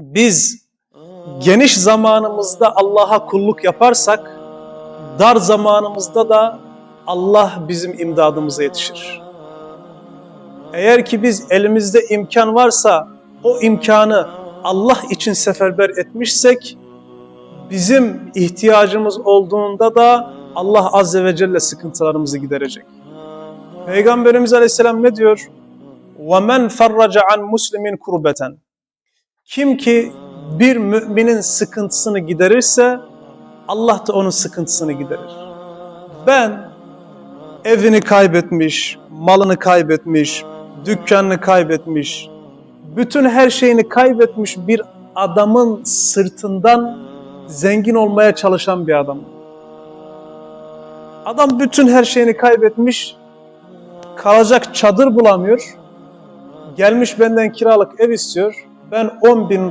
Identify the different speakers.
Speaker 1: biz geniş zamanımızda Allah'a kulluk yaparsak, dar zamanımızda da Allah bizim imdadımıza yetişir. Eğer ki biz elimizde imkan varsa o imkanı Allah için seferber etmişsek, bizim ihtiyacımız olduğunda da Allah Azze ve Celle sıkıntılarımızı giderecek. Peygamberimiz Aleyhisselam ne diyor? وَمَنْ فَرَّجَ عَنْ مُسْلِمٍ kurbeten. kim ki bir müminin sıkıntısını giderirse Allah da onun sıkıntısını giderir. Ben evini kaybetmiş, malını kaybetmiş, dükkanını kaybetmiş, bütün her şeyini kaybetmiş bir adamın sırtından zengin olmaya çalışan bir adam. Adam bütün her şeyini kaybetmiş, kalacak çadır bulamıyor. Gelmiş benden kiralık ev istiyor. Ben 10 bin lira